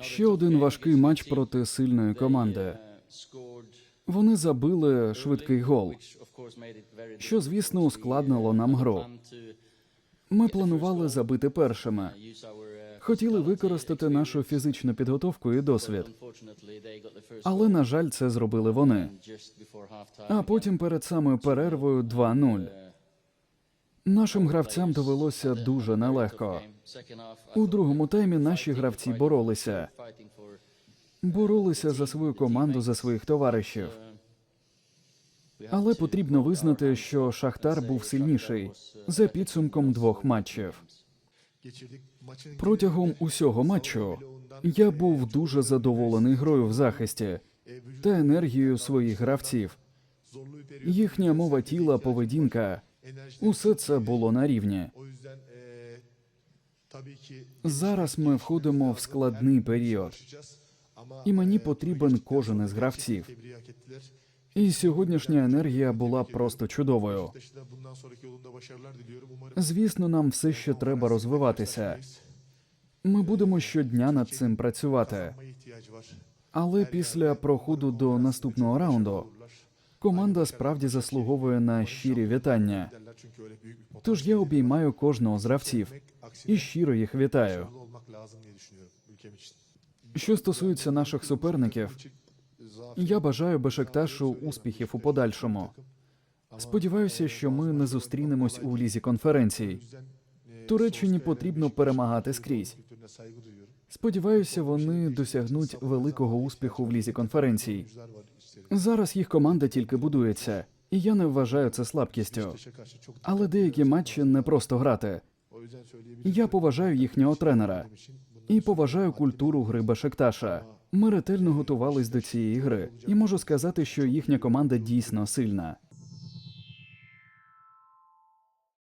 Ще один важкий матч проти сильної команди. Вони забили швидкий гол, що, звісно, ускладнило нам гру. Ми планували забити першими. Хотіли використати нашу фізичну підготовку і досвід, але, на жаль, це зробили вони. А потім перед самою перервою 2-0. Нашим гравцям довелося дуже нелегко. У другому таймі наші гравці боролися. Боролися за свою команду, за своїх товаришів. Але потрібно визнати, що Шахтар був сильніший за підсумком двох матчів. Протягом усього матчу я був дуже задоволений грою в захисті та енергією своїх гравців. Їхня мова тіла, поведінка усе це було на рівні. Зараз ми входимо в складний період, і мені потрібен кожен із гравців. І сьогоднішня енергія була просто чудовою. Звісно, нам все ще треба розвиватися. Ми будемо щодня над цим працювати. Але після проходу до наступного раунду команда справді заслуговує на щирі вітання. Тож я обіймаю кожного з гравців і щиро їх вітаю. Що стосується наших суперників, я бажаю Бешекташу успіхів у подальшому. Сподіваюся, що ми не зустрінемось у лізі конференцій. Туреччині потрібно перемагати скрізь. Сподіваюся, вони досягнуть великого успіху в лізі конференцій. Зараз їх команда тільки будується, і я не вважаю це слабкістю. Але деякі матчі не просто грати. Я поважаю їхнього тренера і поважаю культуру гри Бешекташа. Ми ретельно готувались до цієї гри, і можу сказати, що їхня команда дійсно сильна.